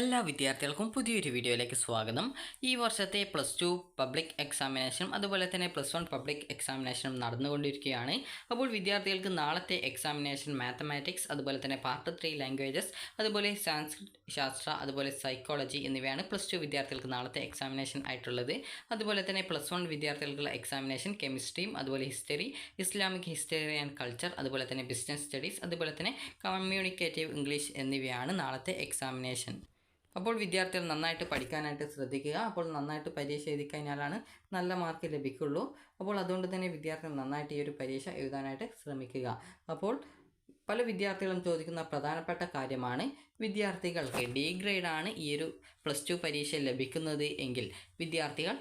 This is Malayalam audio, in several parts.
എല്ലാ വിദ്യാർത്ഥികൾക്കും പുതിയൊരു വീഡിയോയിലേക്ക് സ്വാഗതം. ഈ വർഷത്തെ പ്ലസ് ടു പബ്ലിക് എക്സാമിനേഷനും അതുപോലെ തന്നെ പ്ലസ് വൺ പബ്ലിക് എക്സാമിനേഷനും നടന്നുകൊണ്ടിരിക്കുകയാണ്. അപ്പോൾ വിദ്യാർത്ഥികൾക്ക് നാളത്തെ എക്സാമിനേഷൻ മാത്തമാറ്റിക്സ് അതുപോലെ തന്നെ പാർട്ട് ത്രീ ലാംഗ്വേജസ് അതുപോലെ സാൻസ്ക്രിറ്റ് ശാസ്ത്ര അതുപോലെ സൈക്കോളജി എന്നിവയാണ് പ്ലസ് ടു വിദ്യാർത്ഥികൾക്ക് നാളത്തെ എക്സാമിനേഷൻ ആയിട്ടുള്ളത്. അതുപോലെ തന്നെ പ്ലസ് വൺ വിദ്യാർത്ഥികൾക്കുള്ള എക്സാമിനേഷൻ കെമിസ്ട്രിയും അതുപോലെ history Islamic history and culture അതുപോലെ തന്നെ ബിസിനസ് സ്റ്റഡീസ് അതുപോലെ തന്നെ കമ്മ്യൂണിക്കേറ്റീവ് ഇംഗ്ലീഷ് എന്നിവയാണ് നാളത്തെ എക്സാമിനേഷൻ അപ്പോൾ വിദ്യാർത്ഥികൾ നന്നായിട്ട് പഠിക്കാനായിട്ട് ശ്രദ്ധിക്കുക. അപ്പോൾ നന്നായിട്ട് പരീക്ഷ എഴുതി കഴിഞ്ഞാലാണ് നല്ല മാർക്ക് ലഭിക്കുള്ളൂ. അപ്പോൾ അതുകൊണ്ട് തന്നെ വിദ്യാർത്ഥികൾ നന്നായിട്ട് ഈ ഒരു പരീക്ഷ എഴുതാനായിട്ട് ശ്രമിക്കുക. അപ്പോൾ പല വിദ്യാർത്ഥികളും ചോദിക്കുന്ന പ്രധാനപ്പെട്ട കാര്യമാണ് വിദ്യാർത്ഥികൾക്ക് ഡി ഗ്രേഡാണ് ഈ ഒരു പ്ലസ് ടു പരീക്ഷ ലഭിക്കുന്നത് എങ്കിൽ വിദ്യാർത്ഥികൾ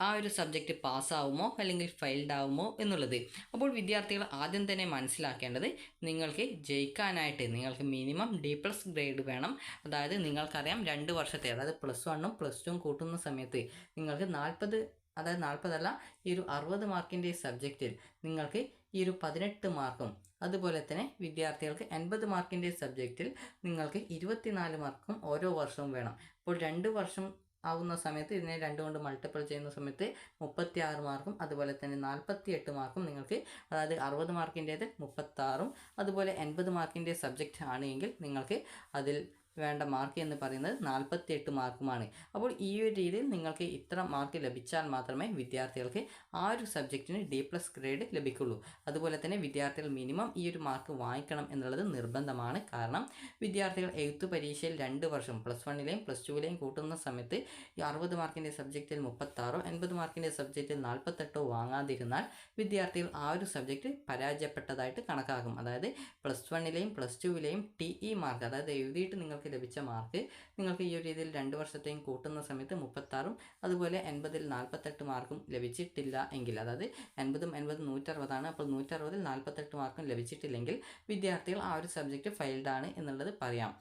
ആ ഒരു സബ്ജക്റ്റ് പാസ്സാവുമോ അല്ലെങ്കിൽ ഫെയിൽഡ് ആവുമോ എന്നുള്ളത്. അപ്പോൾ വിദ്യാർത്ഥികൾ ആദ്യം തന്നെ മനസ്സിലാക്കേണ്ടത് നിങ്ങൾക്ക് ജയിക്കാനായിട്ട് നിങ്ങൾക്ക് മിനിമം ഡി പ്ലസ് ഗ്രേഡ് വേണം. അതായത് നിങ്ങൾക്കറിയാം രണ്ട് വർഷത്തെ അതായത് പ്ലസ് വണ്ണും പ്ലസ് ടുവും കൂട്ടുന്ന സമയത്ത് നിങ്ങൾക്ക് നാൽപ്പത് അതായത് നാൽപ്പതല്ല ഈ ഒരു അറുപത് മാർക്കിന്റെ സബ്ജക്റ്റിൽ നിങ്ങൾക്ക് ഈ ഒരു പതിനെട്ട് മാർക്കും അതുപോലെ തന്നെ വിദ്യാർത്ഥികൾക്ക് എൺപത് മാർക്കിന്റെ സബ്ജക്റ്റിൽ നിങ്ങൾക്ക് ഇരുപത്തിനാല് മാർക്കും ഓരോ വർഷവും വേണം. അപ്പോൾ രണ്ട് വർഷം ആവുന്ന സമയത്ത് ഇതിനെ രണ്ട് കൊണ്ട് മൾട്ടിപ്പിൾ ചെയ്യുന്ന സമയത്ത് മുപ്പത്തി ആറ് മാർക്കും അതുപോലെ തന്നെ നാൽപ്പത്തി എട്ട് മാർക്കും നിങ്ങൾക്ക് അതായത് അറുപത് മാർക്കിന്റേത് മുപ്പത്താറും അതുപോലെ എൺപത് മാർക്കിന്റെ സബ്ജക്റ്റ് ആണെങ്കിൽ നിങ്ങൾക്ക് അതിൽ വേണ്ട മാർക്ക് എന്ന് പറയുന്നത് നാൽപ്പത്തി എട്ട് മാർക്കുമാണ് അപ്പോൾ ഈ ഒരു രീതിയിൽ നിങ്ങൾക്ക് ഇത്ര മാർക്ക് ലഭിച്ചാൽ മാത്രമേ വിദ്യാർത്ഥികൾക്ക് ആ ഒരു സബ്ജക്റ്റിന് ഡി പ്ലസ് ഗ്രേഡ് ലഭിക്കുള്ളൂ. അതുപോലെ തന്നെ വിദ്യാർത്ഥികൾ മിനിമം ഈ ഒരു മാർക്ക് വാങ്ങിക്കണം എന്നുള്ളത് നിർബന്ധമാണ്. കാരണം വിദ്യാർത്ഥികൾ എഴുത്തു പരീക്ഷയിൽ രണ്ട് വർഷം പ്ലസ് വണ്ണിലെയും പ്ലസ് ടുവിലെയും കൂട്ടുന്ന സമയത്ത് ഈ അറുപത് മാർക്കിന്റെ സബ്ജക്റ്റിൽ മുപ്പത്താറോ എൺപത് മാർക്കിന്റെ സബ്ജക്റ്റിൽ നാൽപ്പത്തെട്ടോ വാങ്ങാതിരുന്നാൽ വിദ്യാർത്ഥികൾ ആ ഒരു സബ്ജക്റ്റ് പരാജയപ്പെട്ടതായിട്ട് കണക്കാക്കും. അതായത് പ്ലസ് വണ്ണിലെയും പ്ലസ് ടുവിലെയും ടി ഇ മാർക്ക് അതായത് എഴുതിയിട്ട് നിങ്ങൾക്ക് ലഭിച്ച മാർക്ക് നിങ്ങൾക്ക് ഈ ഒരു രീതിയിൽ രണ്ട് വർഷത്തെയും കൂട്ടുന്ന സമയത്ത് മുപ്പത്താറും അതുപോലെ എൺപതിൽ നാൽപ്പത്തെട്ട് മാർക്കും ലഭിച്ചിട്ടില്ല എങ്കിൽ അതായത് എൺപതും എൺപതും നൂറ്ററുപതാണ് അപ്പോൾ നൂറ്ററുപതിൽ നാൽപ്പത്തെട്ട് മാർക്കും ലഭിച്ചിട്ടില്ലെങ്കിൽ വിദ്യാർത്ഥികൾ ആ ഒരു സബ്ജക്റ്റ് ഫെയിൽഡാണ് എന്നുള്ളത് പറയാം.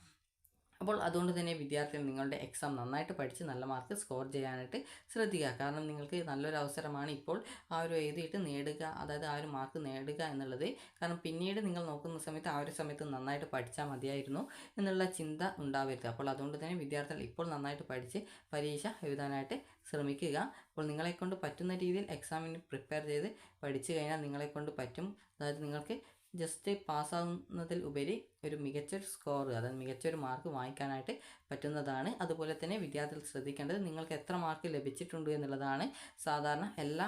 അപ്പോൾ അതുകൊണ്ട് തന്നെ വിദ്യാർത്ഥികൾ നിങ്ങളുടെ എക്സാം നന്നായിട്ട് പഠിച്ച് നല്ല മാർക്ക് സ്കോർ ചെയ്യാനായിട്ട് ശ്രദ്ധിക്കുക. കാരണം നിങ്ങൾക്ക് നല്ലൊരു അവസരമാണ് ഇപ്പോൾ ആ ഒരു എഴുതിയിട്ട് നേടുക അതായത് ആ ഒരു മാർക്ക് നേടുക എന്നുള്ളത്. കാരണം പിന്നീട് നിങ്ങൾ നോക്കുന്ന സമയത്ത് ആ ഒരു സമയത്ത് നന്നായിട്ട് പഠിച്ചാൽ മതിയായിരുന്നു എന്നുള്ള ചിന്ത ഉണ്ടാവരുത്. അപ്പോൾ അതുകൊണ്ട് തന്നെ വിദ്യാർത്ഥികൾ ഇപ്പോൾ നന്നായിട്ട് പഠിച്ച് പരീക്ഷ എഴുതാനായിട്ട് ശ്രമിക്കുക. അപ്പോൾ നിങ്ങളെക്കൊണ്ട് പറ്റുന്ന രീതിയിൽ എക്സാമിന് പ്രിപ്പയർ ചെയ്ത് പഠിച്ചു കഴിഞ്ഞാൽ നിങ്ങളെക്കൊണ്ട് പറ്റും. അതായത് നിങ്ങൾക്ക് ജസ്റ്റ് പാസ്സാവുന്നതിൽ ഉപരി ഒരു മികച്ചൊരു സ്കോർ അതായത് മികച്ചൊരു മാർക്ക് വാങ്ങിക്കാനായിട്ട് പറ്റുന്നതാണ്. അതുപോലെ തന്നെ വിദ്യാർത്ഥികൾ ശ്രദ്ധിക്കേണ്ടത് നിങ്ങൾക്ക് എത്ര മാർക്ക് ലഭിച്ചിട്ടുണ്ട് എന്നുള്ളതാണ്. സാധാരണ എല്ലാ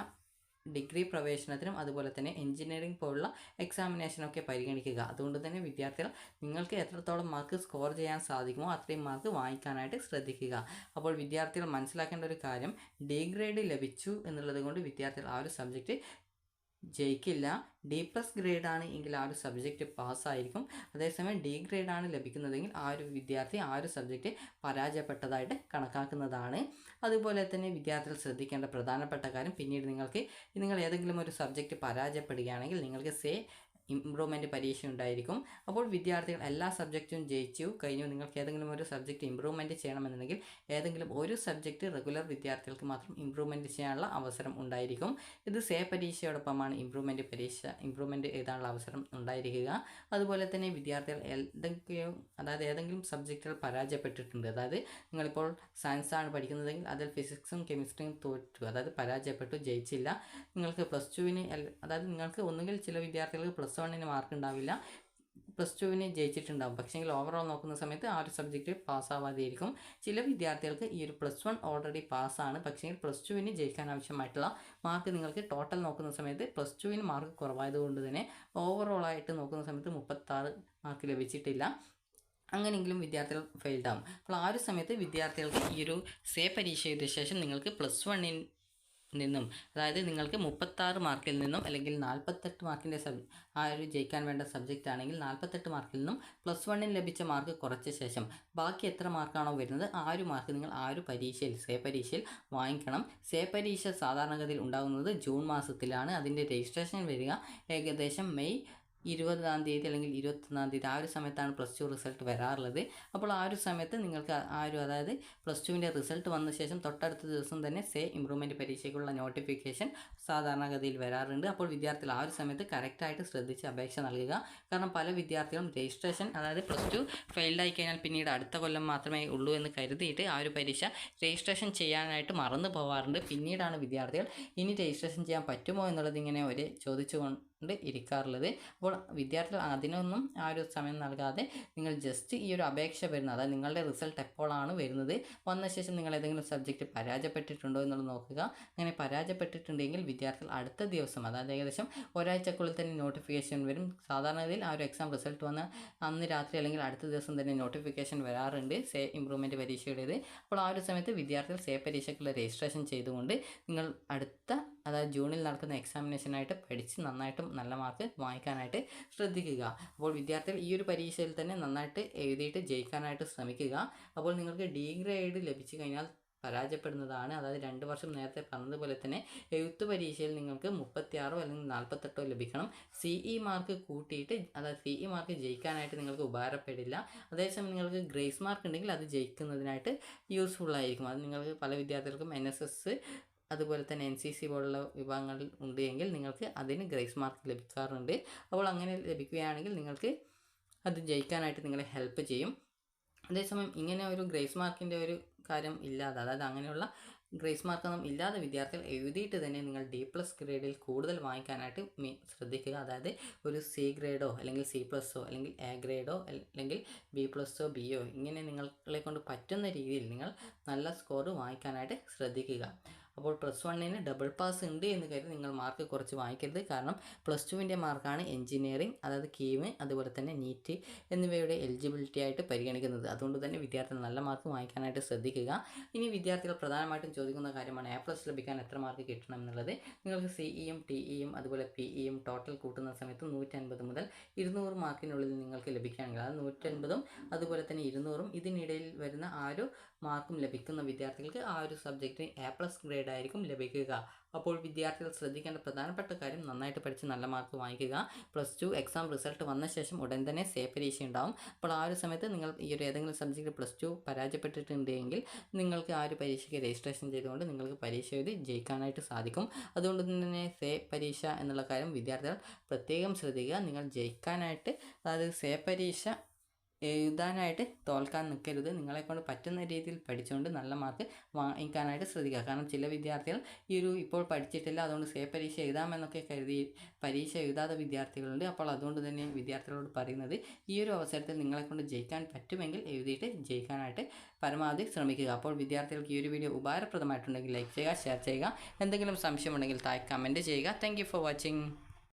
ഡിഗ്രി പ്രവേശനത്തിനും അതുപോലെ തന്നെ എഞ്ചിനീയറിംഗ് പോലുള്ള എക്സാമിനേഷനൊക്കെ പരിഗണിക്കുക. അതുകൊണ്ട് തന്നെ വിദ്യാർത്ഥികൾ നിങ്ങൾക്ക് എത്രത്തോളം മാർക്ക് സ്കോർ ചെയ്യാൻ സാധിക്കുമോ അത്രയും മാർക്ക് വാങ്ങിക്കാനായിട്ട് ശ്രദ്ധിക്കുക. അപ്പോൾ വിദ്യാർത്ഥികൾ മനസ്സിലാക്കേണ്ട ഒരു കാര്യം ഡി ഗ്രേഡ് ലഭിച്ചു എന്നുള്ളത് കൊണ്ട് വിദ്യാർത്ഥികൾ ആ ഒരു സബ്ജക്റ്റ് ജയിക്കില്ല. ഡി പ്ലസ് ഗ്രേഡ് ആണ് എങ്കിൽ ആ ഒരു സബ്ജക്റ്റ് പാസ്സായിരിക്കും അതേസമയം ഡി ഗ്രേഡ് ആണ് ലഭിക്കുന്നതെങ്കിൽ ആ ഒരു വിദ്യാർത്ഥി ആ ഒരു സബ്ജക്റ്റ് പരാജയപ്പെട്ടതായിട്ട് കണക്കാക്കുന്നതാണ്. അതുപോലെ തന്നെ വിദ്യാർത്ഥികൾ ശ്രദ്ധിക്കേണ്ട പ്രധാനപ്പെട്ട കാര്യം പിന്നീട് നിങ്ങൾക്ക് നിങ്ങൾ ഏതെങ്കിലും ഒരു സബ്ജക്റ്റ് പരാജയപ്പെടുകയാണെങ്കിൽ നിങ്ങൾക്ക് സേ ഇമ്പ്രൂവ്മെന്റ് പരീക്ഷ ഉണ്ടായിരിക്കും അപ്പോൾ വിദ്യാർത്ഥികൾ എല്ലാ സബ്ജക്റ്റും ജയിച്ചു. കഴിഞ്ഞു. നിങ്ങൾക്ക് ഏതെങ്കിലും ഒരു സബ്ജക്റ്റ് ഇമ്പ്രൂവ്മെന്റ് ചെയ്യണമെന്നുണ്ടെങ്കിൽ ഏതെങ്കിലും ഒരു സബ്ജക്റ്റ് റെഗുലർ വിദ്യാർത്ഥികൾക്ക് മാത്രം ഇമ്പ്രൂവ്മെന്റ് ചെയ്യാനുള്ള അവസരം ഉണ്ടായിരിക്കും. ഇത് സേ പരീക്ഷയോടൊപ്പമാണ് ഇമ്പ്രൂവ്മെന്റ് പരീക്ഷ ഇമ്പ്രൂവ്മെന്റ് എഴുതാനുള്ള അവസരം ഉണ്ടായിരിക്കുക. അതുപോലെ തന്നെ വിദ്യാർത്ഥികൾ എന്തെങ്കിലും അതായത് ഏതെങ്കിലും സബ്ജക്റ്റുകൾ പരാജയപ്പെട്ടിട്ടുണ്ട്. അതായത് നിങ്ങളിപ്പോൾ സയൻസാണ് പഠിക്കുന്നതെങ്കിൽ അതിൽ ഫിസിക്സും കെമിസ്ട്രിയും തോറ്റു. അതായത് പരാജയപ്പെട്ടു ജയിച്ചില്ല. നിങ്ങൾക്ക് പ്ലസ് ടുവിന് അതായത് നിങ്ങൾക്ക് ഒന്നുകിൽ ചില വിദ്യാർത്ഥികൾക്ക് പ്ലസ് വണ്ണിന് മാർക്ക് ഉണ്ടാവില്ല പ്ലസ് ടുവിന് ജയിച്ചിട്ടുണ്ടാവും. പക്ഷേങ്കിൽ ഓവറോൾ നോക്കുന്ന സമയത്ത് ആ ഒരു സബ്ജക്റ്റ് പാസ്സാവാതെയായിരിക്കും ചില വിദ്യാർത്ഥികൾക്ക് ഈ ഒരു പ്ലസ് വൺ ഓൾറെഡി പാസ്സാണ്. പക്ഷേങ്കിൽ പ്ലസ് ടുവിന് ജയിക്കാൻ ആവശ്യമായിട്ടുള്ള മാർക്ക് നിങ്ങൾക്ക് ടോട്ടൽ നോക്കുന്ന സമയത്ത് പ്ലസ് ടുവിന് മാർക്ക് കുറവായതുകൊണ്ട് തന്നെ ഓവറോൾ ആയിട്ട് നോക്കുന്ന സമയത്ത് മുപ്പത്താറ് മാർക്ക് ലഭിച്ചിട്ടില്ല. അങ്ങനെയെങ്കിലും വിദ്യാർത്ഥികൾ ഫെയിൽഡ് ആവും. അപ്പോൾ ആ ഒരു സമയത്ത് വിദ്യാർത്ഥികൾക്ക് ഈ ഒരു സേ പരീക്ഷ ചെയ്ത ശേഷം നിങ്ങൾക്ക് പ്ലസ് വണ്ണിൻ നിന്നും അതായത് നിങ്ങൾക്ക് മുപ്പത്താറ് മാർക്കിൽ നിന്നും അല്ലെങ്കിൽ നാൽപ്പത്തെട്ട് മാർക്കിന്റെ സബ് ആ ഒരു ജയിക്കാൻ വേണ്ട സബ്ജക്റ്റ് ആണെങ്കിൽ നാൽപ്പത്തെട്ട് മാർക്കിൽ നിന്നും പ്ലസ് വണ്ണിന് ലഭിച്ച മാർക്ക് കുറച്ച ശേഷം ബാക്കി എത്ര മാർക്കാണോ വരുന്നത് ആ ഒരു മാർക്ക് നിങ്ങൾ ആ ഒരു പരീക്ഷയിൽ സേ പരീക്ഷയിൽ വാങ്ങിക്കണം. സേ പരീക്ഷ സാധാരണഗതിയിൽ ഉണ്ടാകുന്നത് ജൂൺ മാസത്തിലാണ്. അതിന്റെ രജിസ്ട്രേഷൻ വരിക ഏകദേശം മെയ് ഇരുപതാം തീയതി അല്ലെങ്കിൽ ഇരുപത്തൊന്നാം തീയതി ആ ഒരു സമയത്താണ് പ്ലസ് ടു റിസൾട്ട് വരാറുള്ളത്. അപ്പോൾ ആ ഒരു സമയത്ത് നിങ്ങൾക്ക് ആ ഒരു അതായത് പ്ലസ് ടുവിന്റെ റിസൾട്ട് വന്ന ശേഷം തൊട്ടടുത്ത ദിവസം തന്നെ സേ ഇമ്പ്രൂവ്മെന്റ് പരീക്ഷയ്ക്കുള്ള നോട്ടിഫിക്കേഷൻ സാധാരണഗതിയിൽ വരാറുണ്ട്. അപ്പോൾ വിദ്യാർത്ഥികൾ ആ ഒരു സമയത്ത് കറക്റ്റായിട്ട് ശ്രദ്ധിച്ച് അപേക്ഷ നൽകുക. കാരണം പല വിദ്യാർത്ഥികളും രജിസ്ട്രേഷൻ അതായത് പ്ലസ് ടു ഫെയിൽഡായി കഴിഞ്ഞാൽ പിന്നീട് അടുത്ത കൊല്ലം മാത്രമേ ഉള്ളൂ എന്ന് കരുതിയിട്ട് ആ ഒരു പരീക്ഷ രജിസ്ട്രേഷൻ ചെയ്യാനായിട്ട് മറന്നു പോവാറുണ്ട്. പിന്നീടാണ് വിദ്യാർത്ഥികൾ ഇനി രജിസ്ട്രേഷൻ ചെയ്യാൻ പറ്റുമോ എന്നുള്ളത് ഇങ്ങനെ ഒരു ഇരിക്കാറുള്ളത്. അപ്പോൾ വിദ്യാർത്ഥികൾ അതിനൊന്നും ആ ഒരു സമയം നൽകാതെ നിങ്ങൾ ജസ്റ്റ് ഈ ഒരു അപേക്ഷ വരുന്നത് അതായത് നിങ്ങളുടെ റിസൾട്ട് എപ്പോഴാണ് വരുന്നത് വന്ന ശേഷം നിങ്ങൾ ഏതെങ്കിലും സബ്ജക്റ്റ് പരാജയപ്പെട്ടിട്ടുണ്ടോ എന്നുള്ളത് നോക്കുക. അങ്ങനെ പരാജയപ്പെട്ടിട്ടുണ്ടെങ്കിൽ വിദ്യാർത്ഥികൾ അടുത്ത ദിവസം അതായത് ഏകദേശം ഒരാഴ്ചക്കുള്ളിൽ തന്നെ നോട്ടിഫിക്കേഷൻ വരും. സാധാരണഗതിയിൽ ആ ഒരു എക്സാം റിസൾട്ട് വന്ന അന്ന് രാത്രി അല്ലെങ്കിൽ അടുത്ത ദിവസം തന്നെ നോട്ടിഫിക്കേഷൻ വരാറുണ്ട്. സേ ഇമ്പ്രൂവ്മെന്റ് പരീക്ഷയുടേത്. അപ്പോൾ ആ ഒരു സമയത്ത് വിദ്യാർത്ഥികൾ സേ പരീക്ഷയ്ക്കുള്ള രജിസ്ട്രേഷൻ ചെയ്തുകൊണ്ട് നിങ്ങൾ അടുത്ത അതായത് ജൂണിൽ നടക്കുന്ന എക്സാമിനേഷനായിട്ട് പഠിച്ച് നന്നായിട്ടും നല്ല മാർക്ക് വാങ്ങിക്കാനായിട്ട് ശ്രദ്ധിക്കുക. അപ്പോൾ വിദ്യാർത്ഥികൾ ഈ ഒരു പരീക്ഷയിൽ തന്നെ നന്നായിട്ട് എഴുതിയിട്ട് ജയിക്കാനായിട്ട് ശ്രമിക്കുക. അപ്പോൾ നിങ്ങൾക്ക് ഡി ഗ്രേഡ് ലഭിച്ചു കഴിഞ്ഞാൽ പരാജയപ്പെടുന്നതാണ്. അതായത് രണ്ട് വർഷം നേരത്തെ പറഞ്ഞതുപോലെ തന്നെ എഴുത്ത് പരീക്ഷയിൽ നിങ്ങൾക്ക് മുപ്പത്തിയാറോ അല്ലെങ്കിൽ നാൽപ്പത്തെട്ടോ ലഭിക്കണം. സി ഇ മാർക്ക് കൂട്ടിയിട്ട് അതായത് സി ഇ മാർക്ക് ജയിക്കാനായിട്ട് നിങ്ങൾക്ക് ഉപകാരപ്പെടില്ല. അതേസമയം നിങ്ങൾക്ക് ഗ്രേസ് മാർക്ക് ഉണ്ടെങ്കിൽ അത് ജയിക്കുന്നതിനായിട്ട് യൂസ്ഫുൾ ആയിരിക്കും. അത് നിങ്ങൾക്ക് പല വിദ്യാർത്ഥികൾക്കും എൻ എസ് എസ് അതുപോലെ തന്നെ എൻ സി സി പോലുള്ള വിഭാഗങ്ങളിൽ ഉണ്ട് എങ്കിൽ നിങ്ങൾക്ക് അതിന് ഗ്രേസ് മാർക്ക് ലഭിക്കാറുണ്ട്. അപ്പോൾ അങ്ങനെ ലഭിക്കുകയാണെങ്കിൽ നിങ്ങൾക്ക് അത് ജയിക്കാനായിട്ട് നിങ്ങളെ ഹെൽപ്പ് ചെയ്യും. അതേസമയം ഇങ്ങനെ ഒരു ഗ്രേസ് മാർക്കിന്റെ ഒരു കാര്യം ഇല്ലാതെ അതായത് അങ്ങനെയുള്ള ഗ്രേസ് മാർക്കൊന്നും ഇല്ലാതെ വിദ്യാർത്ഥികൾ എഴുതിയിട്ട് തന്നെ നിങ്ങൾ ഡി പ്ലസ് ഗ്രേഡിൽ കൂടുതൽ വാങ്ങിക്കാനായിട്ട് ശ്രദ്ധിക്കുക. അതായത് ഒരു സി ഗ്രേഡോ അല്ലെങ്കിൽ സി പ്ലസ്സോ അല്ലെങ്കിൽ എ ഗ്രേഡോ അല്ലെങ്കിൽ ബി പ്ലസ്സോ ബിയോ ഇങ്ങനെ നിങ്ങളെ കൊണ്ട് പറ്റുന്ന രീതിയിൽ നിങ്ങൾ നല്ല സ്കോർ വാങ്ങിക്കാനായിട്ട് ശ്രദ്ധിക്കുക. അപ്പോൾ പ്ലസ് വണ്ണിന് ഡബിൾ പാസ് ഉണ്ട് എന്ന് കരുതി നിങ്ങൾ മാർക്ക് കുറച്ച് വാങ്ങിക്കരുത്. കാരണം പ്ലസ് ടുവിന്റെ മാർക്കാണ് എഞ്ചിനീയറിംഗ് അതായത് കീമ് അതുപോലെ തന്നെ നീറ്റ് എന്നിവയുടെ എലിജിബിലിറ്റി ആയിട്ട് പരിഗണിക്കുന്നത്. അതുകൊണ്ട് തന്നെ വിദ്യാർത്ഥികൾ നല്ല മാർക്ക് വാങ്ങിക്കാനായിട്ട് ശ്രദ്ധിക്കുക. ഇനി വിദ്യാർത്ഥികൾ പ്രധാനമായിട്ടും ചോദിക്കുന്ന കാര്യമാണ് എ പ്ലസ് ലഭിക്കാൻ എത്ര മാർക്ക് കിട്ടണം എന്നുള്ളത്. നിങ്ങൾക്ക് സി ഇയും ടി ഇയും അതുപോലെ പി ഇയും ടോട്ടൽ കൂട്ടുന്ന സമയത്ത് നൂറ്റൻപത് മുതൽ ഇരുന്നൂറ് മാർക്കിനുള്ളിൽ നിങ്ങൾക്ക് ലഭിക്കുകയാണെങ്കിൽ അത് നൂറ്റൻപതും അതുപോലെ തന്നെ ഇരുന്നൂറും ഇതിനിടയിൽ വരുന്ന ആ ഒരു മാർക്കും ലഭിക്കുന്ന വിദ്യാർത്ഥികൾക്ക് ആ ഒരു സബ്ജക്റ്റിന് എ പ്ലസ് ഗ്രേഡ് ആയിരിക്കും ലഭിക്കുക. അപ്പോൾ വിദ്യാർത്ഥികൾ ശ്രദ്ധിക്കേണ്ട പ്രധാനപ്പെട്ട കാര്യം നന്നായിട്ട് പഠിച്ച് നല്ല മാർക്ക് വാങ്ങിക്കുക. പ്ലസ് ടു എക്സാം റിസൾട്ട് വന്ന ശേഷം ഉടൻ തന്നെ സേ പരീക്ഷ ഉണ്ടാവും. അപ്പോൾ ആ ഒരു സമയത്ത് നിങ്ങൾ ഈ ഒരു ഏതെങ്കിലും സബ്ജക്റ്റ് പ്ലസ് ടു പരാജയപ്പെട്ടിട്ടുണ്ടെങ്കിൽ നിങ്ങൾക്ക് ആ ഒരു പരീക്ഷയ്ക്ക് രജിസ്ട്രേഷൻ ചെയ്തുകൊണ്ട് നിങ്ങൾക്ക് പരീക്ഷ എഴുതി ജയിക്കാനായിട്ട് സാധിക്കും. അതുകൊണ്ട് തന്നെ സേ പരീക്ഷ എന്നുള്ള കാര്യം വിദ്യാർത്ഥികൾ പ്രത്യേകം ശ്രദ്ധിക്കുക. നിങ്ങൾ ജയിക്കാനായിട്ട് അതായത് സേ പരീക്ഷ എഴുതാനായിട്ട് തോൽക്കാൻ നിൽക്കരുത്. നിങ്ങളെക്കൊണ്ട് പറ്റുന്ന രീതിയിൽ പഠിച്ചുകൊണ്ട് നല്ല മാർക്ക് വാങ്ങിക്കാനായിട്ട് ശ്രദ്ധിക്കുക. കാരണം ചില വിദ്യാർത്ഥികൾ ഈ ഒരു ഇപ്പോൾ പഠിച്ചിട്ടില്ല അതുകൊണ്ട് സേ പരീക്ഷ എഴുതാമെന്നൊക്കെ കരുതി പരീക്ഷ എഴുതാതെ വിദ്യാർത്ഥികളുണ്ട്. അപ്പോൾ അതുകൊണ്ട് തന്നെ വിദ്യാർത്ഥികളോട് പറയുന്നത് ഈ ഒരു അവസരത്തിൽ നിങ്ങളെക്കൊണ്ട് ജയിക്കാൻ പറ്റുമെങ്കിൽ എഴുതിയിട്ട് ജയിക്കാനായിട്ട് പരമാവധി ശ്രമിക്കുക. അപ്പോൾ വിദ്യാർത്ഥികൾക്ക് ഈ ഒരു വീഡിയോ ഉപകാരപ്രദമായിട്ടുണ്ടെങ്കിൽ ലൈക്ക് ചെയ്യുക ഷെയർ ചെയ്യുക. എന്തെങ്കിലും സംശയമുണ്ടെങ്കിൽ താഴെ കമന്റ് ചെയ്യുക. Thank for watching.